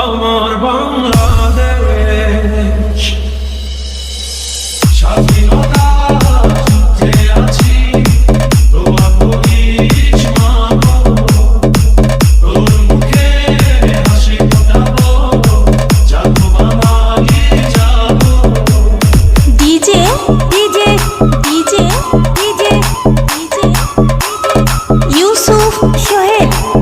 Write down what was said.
আমার বাংলাদেশ। স্বাধীনতা আছি Shohib